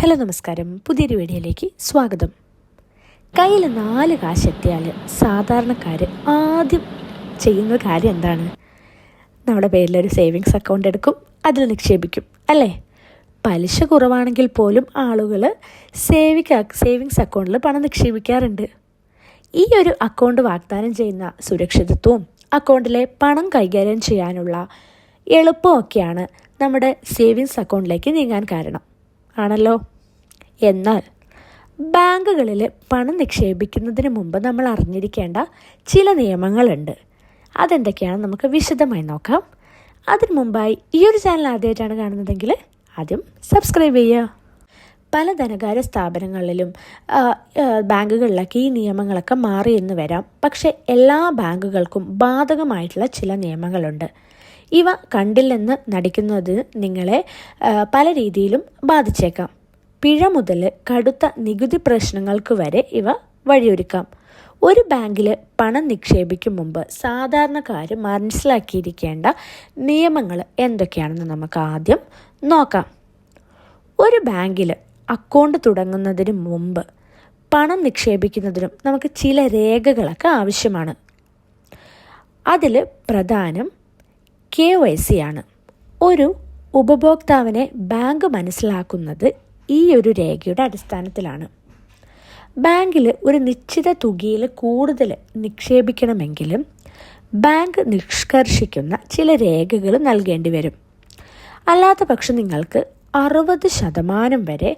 Hello നമസ്കാരം. പുതിയൊരു വീഡിയോയിലേക്ക് സ്വാഗതം. കയ്യിൽ നാല് കാശ് എത്തിയാൽ സാധാരണക്കാർ ആദ്യം ചെയ്യുന്ന കാര്യം എന്താണ്? നമ്മുടെ പേരിലൊരു സേവിങ്സ് അക്കൗണ്ട് എടുക്കും അതിൽ നിക്ഷേപിക്കും അല്ലേ? പലിശ കുറവാണെങ്കിൽ പോലും ആളുകൾ സേവിക്ക സേവിങ്സ് അക്കൗണ്ടിൽ പണം നിക്ഷേപിക്കാറുണ്ട്. ഈ ഒരു അക്കൗണ്ട് വാഗ്ദാനം ചെയ്യുന്ന സുരക്ഷിതത്വവും അക്കൗണ്ടിലെ പണം കൈകാര്യം ചെയ്യാനുള്ള എളുപ്പമൊക്കെയാണ് നമ്മുടെ സേവിങ്സ് അക്കൗണ്ടിലേക്ക് നീങ്ങാൻ കാരണം. ആണല്ലോ. എന്നാൽ ബാങ്കുകളിൽ പണം നിക്ഷേപിക്കുന്നതിന് മുമ്പ് നമ്മൾ അറിഞ്ഞിരിക്കേണ്ട ചില നിയമങ്ങളുണ്ട്. അതെന്തൊക്കെയാണെന്ന് നമുക്ക് വിശദമായി നോക്കാം. അതിനു മുമ്പായി ഈ ഒരു ചാനൽ ആദ്യമായിട്ടാണ് കാണുന്നതെങ്കിൽ ആദ്യം സബ്സ്ക്രൈബ് ചെയ്യുക. പല ധനകാര്യ സ്ഥാപനങ്ങളിലും ബാങ്കുകളിലൊക്കെ ഈ നിയമങ്ങളൊക്കെ മാറി എന്ന് വരാം. പക്ഷേ എല്ലാ ബാങ്കുകൾക്കും ബാധകമായിട്ടുള്ള ചില നിയമങ്ങളുണ്ട്. ഇവ കണ്ടില്ലെന്ന് നടിക്കുന്നത് നിങ്ങളെ പല രീതിയിലും ബാധിച്ചേക്കാം. പിഴ മുതൽ കടുത്ത നികുതി പ്രശ്നങ്ങൾക്ക് വരെ ഇവ വഴിയൊരുക്കാം. ഒരു ബാങ്കിൽ പണം നിക്ഷേപിക്കും മുമ്പ് സാധാരണക്കാർ മനസ്സിലാക്കിയിരിക്കേണ്ട നിയമങ്ങൾ എന്തൊക്കെയാണെന്ന് നമുക്ക് ആദ്യം നോക്കാം. ഒരു ബാങ്കിൽ അക്കൗണ്ട് തുടങ്ങുന്നതിന് മുമ്പ് പണം നിക്ഷേപിക്കുന്നതിനും നമുക്ക് ചില രേഖകളൊക്കെ ആവശ്യമാണ്. അതിൽ പ്രധാനം കെ വൈ സി ആണ് ഒരു ഉപഭോക്താവിനെ ബാങ്ക് മനസ്സിലാക്കുന്നത് ഈ ഒരു രേഖയുടെ അടിസ്ഥാനത്തിലാണ്. ബാങ്കിൽ ഒരു നിശ്ചിത തുകയിൽ കൂടുതൽ നിക്ഷേപിക്കണമെങ്കിലും ബാങ്ക് നിഷ്കർഷിക്കുന്ന ചില രേഖകൾ നൽകേണ്ടി വരും. അല്ലാത്ത പക്ഷം നിങ്ങൾക്ക് അറുപത് ശതമാനം വരെ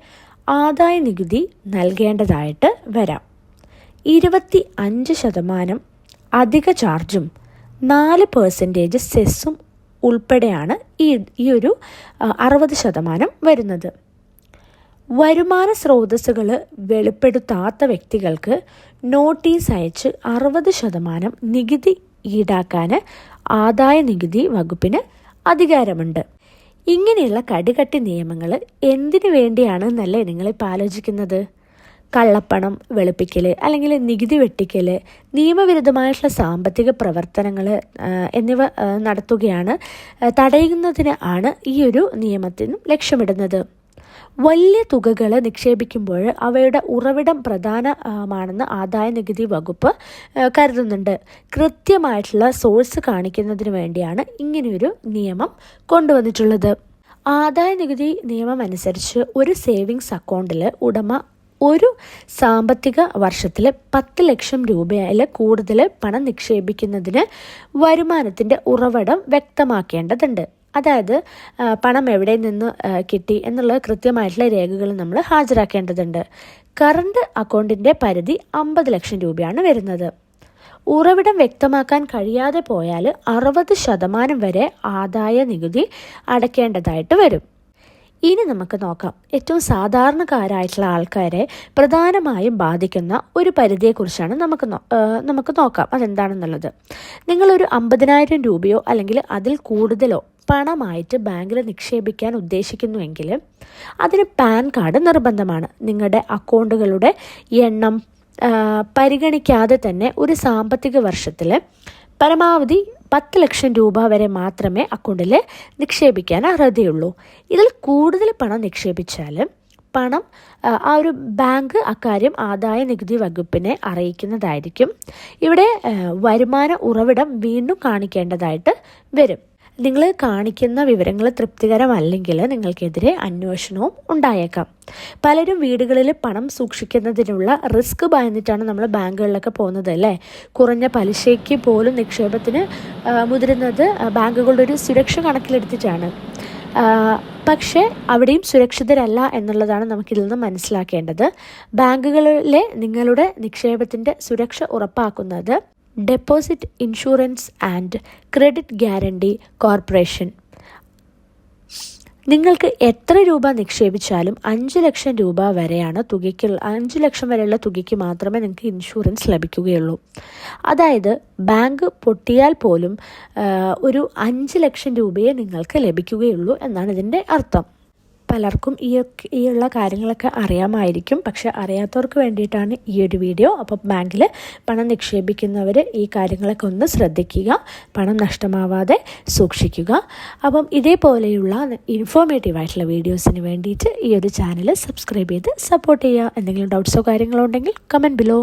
ആദായ നികുതി നൽകേണ്ടതായിട്ട് വരാം. ഇരുപത്തി അഞ്ച് ശതമാനം അധിക ചാർജും നാല് പേഴ്സന്റേജ് സെസ്സും ഉൾപ്പെടെയാണ് ഈ ഈ ഒരു അറുപത് ശതമാനം വരുന്നത്. വരുമാന സ്രോതസ്സുകൾ വെളിപ്പെടുത്താത്ത വ്യക്തികൾക്ക് നോട്ടീസ് അയച്ച് അറുപത് ശതമാനം നികുതി ഈടാക്കാൻ ആദായ നികുതി വകുപ്പിന് അധികാരമുണ്ട്. ഇങ്ങനെയുള്ള കടികട്ടി നിയമങ്ങൾ എന്തിനു വേണ്ടിയാണ് എന്നല്ലേ നിങ്ങളിപ്പോൾ ആലോചിക്കുന്നത്? കള്ളപ്പണം വെളുപ്പിക്കൽ അല്ലെങ്കിൽ നികുതി വെട്ടിക്കൽ നിയമവിരുദ്ധമായിട്ടുള്ള സാമ്പത്തിക പ്രവർത്തനങ്ങൾ എന്നിവ നടത്തുകയാണ് തടയുന്നതിന് ആണ് ഈ ഒരു നിയമത്തിനും ലക്ഷ്യമിടുന്നത്. വലിയ തുകകൾ നിക്ഷേപിക്കുമ്പോൾ അവയുടെ ഉറവിടം പ്രധാനമാണെന്ന് ആദായ നികുതി വകുപ്പ് കരുതുന്നുണ്ട്. കൃത്യമായിട്ടുള്ള സോഴ്സ് കാണിക്കുന്നതിന് വേണ്ടിയാണ് ഇങ്ങനെയൊരു നിയമം കൊണ്ടുവന്നിട്ടുള്ളത്. ആദായ നികുതി നിയമം അനുസരിച്ച് ഒരു സേവിങ്സ് അക്കൗണ്ടിൽ ഉടമ ഒരു സാമ്പത്തിക വർഷത്തിൽ പത്ത് ലക്ഷം രൂപയിൽ കൂടുതൽ പണം നിക്ഷേപിക്കുന്നതിന് വരുമാനത്തിന്റെ ഉറവിടം വ്യക്തമാക്കേണ്ടതുണ്ട്. അതായത് പണം എവിടെ നിന്ന് കിട്ടി എന്നുള്ള കൃത്യമായിട്ടുള്ള രേഖകൾ നമ്മൾ ഹാജരാക്കേണ്ടതുണ്ട്. കറണ്ട് അക്കൗണ്ടിന്റെ പരിധി അമ്പത് ലക്ഷം രൂപയാണ് വരുന്നത്. ഉറവിടം വ്യക്തമാക്കാൻ കഴിയാതെ പോയാൽ അറുപത് ശതമാനം വരെ ആദായ നികുതി അടയ്ക്കേണ്ടതായിട്ട് വരും. ഇനി നമുക്ക് നോക്കാം. ഏറ്റവും സാധാരണക്കാരായിട്ടുള്ള ആൾക്കാരെ പ്രധാനമായും ബാധിക്കുന്ന ഒരു പരിധിയെക്കുറിച്ചാണ് നമുക്ക് നമുക്ക് നോക്കാം. അതെന്താണെന്നുള്ളത്. നിങ്ങളൊരു അമ്പതിനായിരം രൂപയോ അല്ലെങ്കിൽ അതിൽ കൂടുതലോ പണമായിട്ട് ബാങ്കിൽ നിക്ഷേപിക്കാൻ ഉദ്ദേശിക്കുന്നുവെങ്കിൽ അതിന് പാൻ കാർഡ് നിർബന്ധമാണ്. നിങ്ങളുടെ അക്കൗണ്ടുകളുടെ എണ്ണം പരിഗണിക്കാതെ തന്നെ ഒരു സാമ്പത്തിക വർഷത്തിൽ പരമാവധി പത്ത് ലക്ഷം രൂപ വരെ മാത്രമേ അക്കൗണ്ടിൽ നിക്ഷേപിക്കാൻ അർഹതയുള്ളൂ. ഇതിൽ കൂടുതൽ പണം നിക്ഷേപിച്ചാൽ പണം ആ ഒരു ബാങ്ക് അക്കാര്യം ആദായ നികുതി വകുപ്പിനെ അറിയിക്കുന്നതായിരിക്കും. ഇവിടെ വരുമാന ഉറവിടം വീണ്ടും കാണിക്കേണ്ടതായിട്ട് വരും. നിങ്ങൾ കാണിക്കുന്ന വിവരങ്ങൾ തൃപ്തികരമല്ലെങ്കിൽ നിങ്ങൾക്കെതിരെ അന്വേഷണവും ഉണ്ടായേക്കാം. പലരും വീടുകളിൽ പണം സൂക്ഷിക്കുന്നതിനുള്ള റിസ്ക് ഭയന്നിട്ടാണ് നമ്മൾ ബാങ്കുകളിലൊക്കെ പോകുന്നത് അല്ലേ? കുറഞ്ഞ പലിശയ്ക്ക് പോലും നിക്ഷേപത്തിന് മുതിരുന്നത് ബാങ്കുകളുടെ ഒരു സുരക്ഷ കണക്കിലെടുത്തിട്ടാണ്. പക്ഷേ അവിടെയും സുരക്ഷിതരല്ല എന്നുള്ളതാണ് നമുക്കിതിൽ നിന്ന് മനസ്സിലാക്കേണ്ടത്. ബാങ്കുകളിലെ നിങ്ങളുടെ നിക്ഷേപത്തിന്റെ സുരക്ഷ ഉറപ്പാക്കുന്നത് deposit insurance and credit guarantee corporation നിങ്ങൾക്ക് എത്ര രൂപ നിക്ഷേപിച്ചാലും അഞ്ച് ലക്ഷം രൂപ വരെയാണ് തുകയ്ക്ക് അഞ്ച് ലക്ഷം വരെയുള്ള തുകയ്ക്ക് മാത്രമേ നിങ്ങൾക്ക് ഇൻഷുറൻസ് ലഭിക്കുകയുള്ളൂ. അതായത് ബാങ്ക് പൊട്ടിയാൽ പോലും ഒരു അഞ്ച് ലക്ഷം രൂപയെ നിങ്ങൾക്ക് ലഭിക്കുകയുള്ളൂ എന്നാണ് ഇതിന്റെ അർത്ഥം. പലർക്കും ഈ ഈ ഉള്ള കാര്യങ്ങളൊക്കെ അറിയാമായിരിക്കും. പക്ഷെ അറിയാത്തവർക്ക് വേണ്ടിയിട്ടാണ് ഈ ഒരു വീഡിയോ. അപ്പോൾ ബാങ്കിൽ പണം നിക്ഷേപിക്കുന്നവർ ഈ കാര്യങ്ങളൊക്കെ ഒന്ന് ശ്രദ്ധിക്കുക. പണം നഷ്ടമാവാതെ സൂക്ഷിക്കുക. അപ്പം ഇതേപോലെയുള്ള ഇൻഫോർമേറ്റീവ് ആയിട്ടുള്ള വീഡിയോസിന് വേണ്ടിയിട്ട് ഈ ഒരു ചാനൽ സബ്സ്ക്രൈബ് ചെയ്ത് സപ്പോർട്ട് ചെയ്യുക. എന്തെങ്കിലും ഡൗട്ട്സോ കാര്യങ്ങളോ ഉണ്ടെങ്കിൽ കമന്റ് ബിലോ